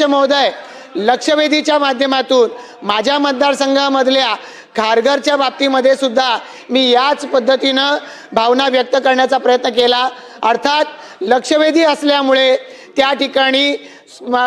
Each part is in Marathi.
अध्यक्ष महोदय लक्षवेधीच्या माध्यमातून माझ्या मतदारसंघामधल्या खारघरच्या बाबतीमध्ये सुद्धा मी याच पद्धतीनं भावना व्यक्त करण्याचा प्रयत्न केला. अर्थात लक्षवेधी असल्यामुळे त्या ठिकाणी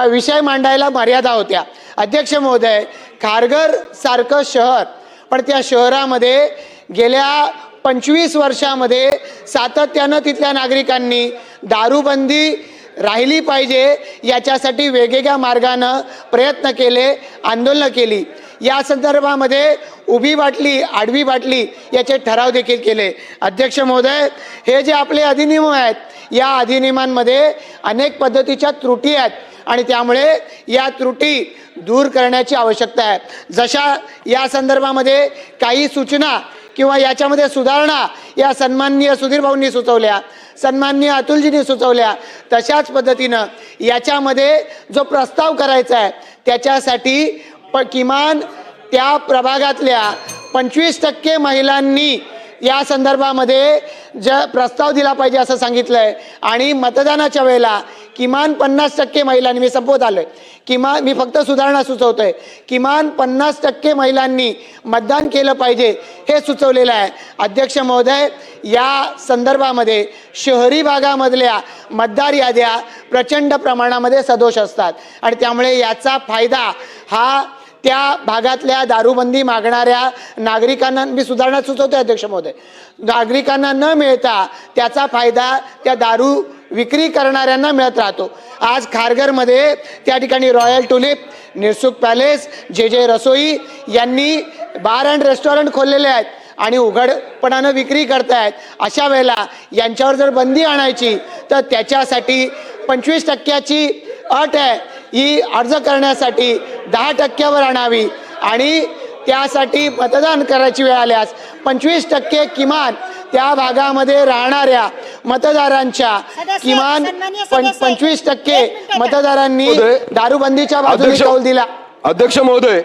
विषय मांडायला मर्यादा होत्या. अध्यक्ष महोदय खारघर सारखं शहर पण त्या शहरामध्ये गेल्या पंचवीस वर्षामध्ये सातत्यानं तिथल्या नागरिकांनी दारूबंदी राहिली पाहिजे. याच्यासाठी वेगवेगळ्या मार्गानं प्रयत्न केले आंदोलनं केली. या संदर्भामध्ये उभी बाटली आडवी बाटली याचे ठराव देखील केले. अध्यक्ष महोदय हे जे आपले अधिनियम आहेत या अधिनियमांमध्ये अनेक पद्धतीच्या त्रुटी आहेत आणि त्यामुळे या त्रुटी दूर करण्याची आवश्यकता आहे. जशा या संदर्भामध्ये काही सूचना किंवा याच्यामध्ये सुधारणा या सन्माननीय सुधीरभाऊंनी सुचवल्या सन्माननीय अतुलजींनी सुचवल्या तशाच पद्धतीनं याच्यामध्ये जो प्रस्ताव करायचा आहे त्याच्यासाठी प किमान त्या प्रभागातल्या पंचवीस टक्के महिलांनी या संदर्भामध्ये ज प्रस्ताव दिला पाहिजे असं सांगितलं आहे आणि मतदानाच्या वेळेला किमान पन्नास टक्के महिलांनी मी संपवत आलोय किमान मी फक्त सुधारणा सुचवतोय किमान पन्नास टक्के महिलांनी मतदान केलं पाहिजे हे सुचवलेलं आहे. अध्यक्ष महोदय या संदर्भामध्ये शहरी भागामधल्या मतदार याद्या प्रचंड प्रमाणामध्ये सदोष असतात आणि त्यामुळे याचा फायदा हा त्या भागातल्या दारूबंदी मागणाऱ्या नागरिकांना मी सुधारणा सुचवतोय अध्यक्ष महोदय नागरिकांना न मिळता त्याचा फायदा त्या दारू विक्री करणाऱ्यांना मिळत राहतो. आज खारघरमध्ये त्या ठिकाणी रॉयल टुलिप निरसुक पॅलेस जे जे रसोई यांनी बार अँड रेस्टॉरंट खोललेले आहेत आणि उघडपणानं विक्री करतायत. अशा वेळेला यांच्यावर जर बंदी आणायची तर त्याच्यासाठी पंचवीस टक्क्याची अट आहे. ही अर्ज करण्यासाठी दहा टक्क्यावर आणावी आणि त्यासाठी मतदान करायची वेळ आल्यास पंचवीस टक्के किमान त्या भागामध्ये राहणाऱ्या मतदारांच्या किमान पंचवीस टक्के. मतदारांनी दारूबंदीच्या बाजूने कौल दिला. अध्यक्ष महोदय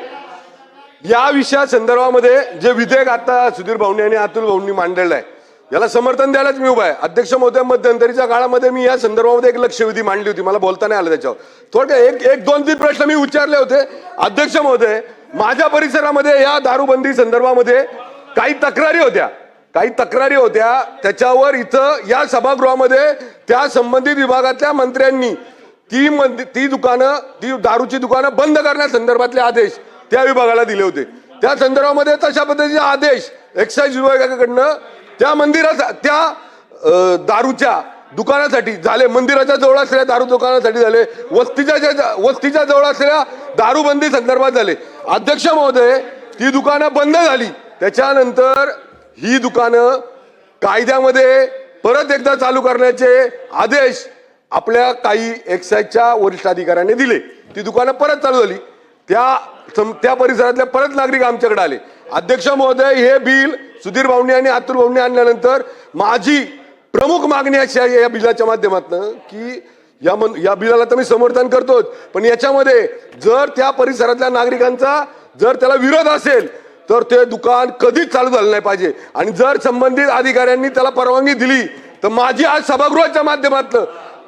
या विषया संदर्भामध्ये जे विधेयक आता सुधीर भाऊंनी आणि अतुल भाऊंनी मांडलेलं आहे याला समर्थन द्यायलाच मी उभा आहे. अध्यक्ष महोदय मध्यंतरीच्या काळामध्ये मी या संदर्भामध्ये एक लक्षवेधी मांडली होती. मला बोलता नाही आलं त्याच्यावर. थोडक्यात एक एक दोन तीन प्रश्न मी उच्चारले होते. अध्यक्ष महोदय माझ्या परिसरामध्ये या दारूबंदी संदर्भामध्ये काही तक्रारी होत्या. काही तक्रारी होत्या. त्याच्यावर इथं या सभागृहामध्ये त्या संबंधित विभागातल्या मंत्र्यांनी ती मंद ती दुकानं ती दारूची दुकानं बंद करण्यासंदर्भातले आदेश त्या विभागाला दिले होते. त्या संदर्भामध्ये तशा पद्धतीचे आदेश एक्साईज विभागाकडनं त्या मंदिराचा त्या दारूच्या दुकानासाठी झाले. मंदिराच्या जवळ असलेल्या दारू दुकानासाठी झाले. वस्तीच्या ज्या- वस्तीच्या जवळ असलेल्या दारूबंदी संदर्भात झाले. अध्यक्ष महोदय ती दुकानं बंद झाली. त्याच्यानंतर ही दुकानं कायद्यामध्ये परत एकदा चालू करण्याचे आदेश आपल्या काही एक्साईजच्या वरिष्ठ अधिकाऱ्यांनी दिले. ती दुकानं परत चालू झाली. त्या सम- त्या परिसरातल्या परत नागरिक आमच्याकडे आले. अध्यक्ष महोदय हे बिल सुधीर भाऊंनी आणि अतुल भाऊंनी आणल्यानंतर माझी प्रमुख मागणी अशी आहे या बिलाच्या माध्यमातून की या मन या बिलाला तर मी समर्थन करतोच. पण याच्यामध्ये जर त्या परिसरातल्या नागरिकांचा जर त्याला विरोध असेल तर ते दुकान कधीच चालू झालं नाही पाहिजे. आणि जर संबंधित अधिकाऱ्यांनी त्याला परवानगी दिली तर माझी आज सभागृहाच्या माध्यमातून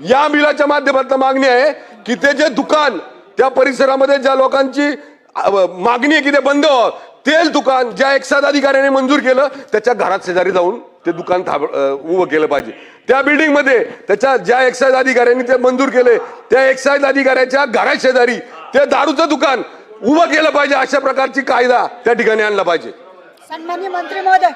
या बिलाच्या माध्यमातून मागणी आहे की ते जे दुकान त्या परिसरामध्ये ज्या लोकांची मागणी आहे की ते बंद व्हावं तेच दुकान ज्या एक्साईज अधिकाऱ्याने मंजूर केलं त्याच्या घरात शेजारी जाऊन ते दुकान थांब उभं केलं पाहिजे. त्या बिल्डिंगमध्ये त्याच्या ज्या एक्साईज अधिकाऱ्यांनी ते मंजूर केले त्या एक्साईज अधिकाऱ्याच्या घरात शेजारी ते दारूचं दुकान उभं केलं पाहिजे अशा प्रकारची कायदा त्या ठिकाणी आणला पाहिजे. सन्मान्य मंत्री महोदय.